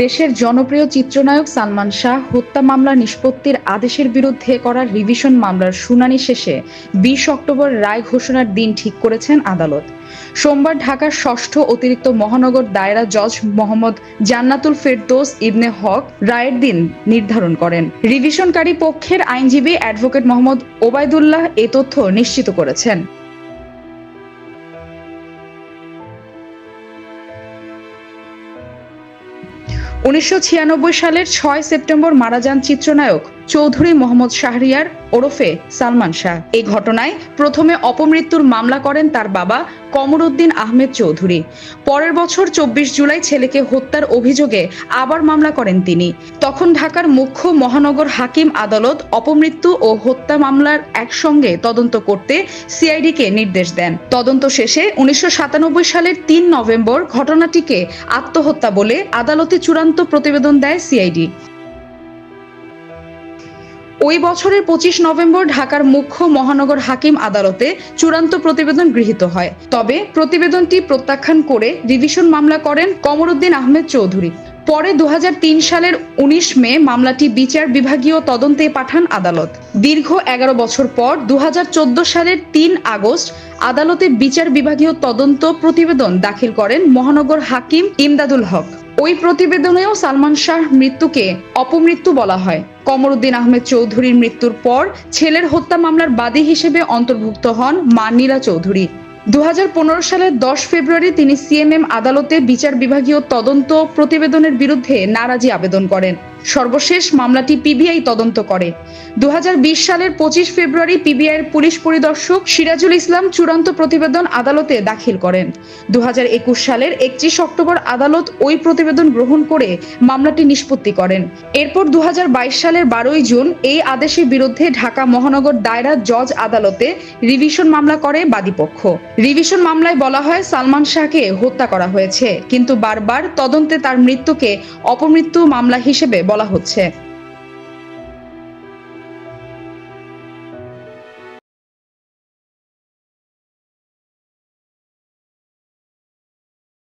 দেশের জনপ্রিয় চিত্রনায়ক সালমান শাহ হত্যা মামলা নিষ্পত্তির আদেশের বিরুদ্ধে করা রিভিশন মামলার শুনানি শেষে বিশ অক্টোবর রায় ঘোষণার দিন ঠিক করেছেন আদালত। সোমবার ঢাকার ষষ্ঠ অতিরিক্ত মহানগর দায়রা জজ মোহাম্মদ জান্নাতুল ফেরদৌস ইবনে হক রায়ের দিন নির্ধারণ করেন। রিভিশনকারী পক্ষের আইনজীবী অ্যাডভোকেট মোহাম্মদ ওবায়দুল্লাহ এ তথ্য নিশ্চিত করেছেন। উনিশশো ছিয়ানব্বই সালের ছয় সেপ্টেম্বর মারা যান চিত্রনায়ক। চৌধুরী মোহাম্মদ শাহরিয়ার ওরফে সালমান শাহ। এই ঘটনায় প্রথমে অপমৃত্যুর মামলা করেন তার বাবা কমরুদ্দিন আহমেদ চৌধুরী। পরের বছর চব্বিশ জুলাই ছেলেকে হত্যার অভিযোগে আবার মামলা করেন তিনি। তখন ঢাকার মুখ্য মহানগর হাকিম আদালত অপমৃত্যু ও হত্যা মামলার একসঙ্গে তদন্ত করতে সিআইডিকে নির্দেশ দেন। তদন্ত শেষে উনিশশো সাতানব্বই সালের তিন নভেম্বর ঘটনাটিকে আত্মহত্যা বলে আদালতে চূড়ান্ত প্রতিবেদন দেয় সিআইডি। ওই বছরের পঁচিশ নভেম্বর ঢাকার মুখ্য মহানগর হাকিম আদালতে চূড়ান্ত প্রতিবেদন গৃহীত হয়। তবে প্রতিবেদনটি প্রত্যাখ্যান করে রিভিশন মামলা করেন কমরুদ্দিন আহমেদ চৌধুরী। পরে দু হাজার তিন সালের ১৯ মে মামলাটি বিচার বিভাগীয় তদন্তে পাঠান আদালত। দীর্ঘ এগারো বছর পর দু হাজার চোদ্দ সালের তিন আগস্ট আদালতে বিচার বিভাগীয় তদন্ত প্রতিবেদন দাখিল করেন মহানগর হাকিম ইমদাদুল হক। ওই প্রতিবেদনেও সালমান শাহ মৃত্যুকে অপমৃত্যু বলা হয়। কমরুদ্দিন আহমেদ চৌধুরীর মৃত্যুর পর ছেলের হত্যা মামলার বাদী হিসেবে অন্তর্ভুক্ত হন মা নীলা চৌধুরী। দু হাজার পনেরো সালের দশ ফেব্রুয়ারি তিনি সিএমএম আদালতে বিচার বিভাগীয় তদন্ত প্রতিবেদনের বিরুদ্ধে নারাজি আবেদন করেন। সর্বশেষ মামলাটি পিবিআই তদন্ত করে। দু হাজার বিশ সালের পঁচিশ ফেব্রুয়ারি পিবিআই এর পুলিশ পরিদর্শক সিরাজুল ইসলাম চূড়ান্ত প্রতিবেদন আদালতে দাখিল করেন। দু সালের একত্রিশ অক্টোবর আদালত ওই প্রতিবেদন গ্রহণ করে মামলাটি নিষ্পত্তি করেন। এরপর দু সালের বারোই জুন এই আদেশের বিরুদ্ধে ঢাকা মহানগর দায়রা জজ আদালতে রিভিশন মামলা করে বাদীপক্ষ। রিভিশন মামলায় বলা হয়, সালমান শাহকে হত্যা করা হয়েছে, কিন্তু বারবার তদন্তে তার মৃত্যুকে অপমৃত্যু মামলা হিসেবে বলা হচ্ছে।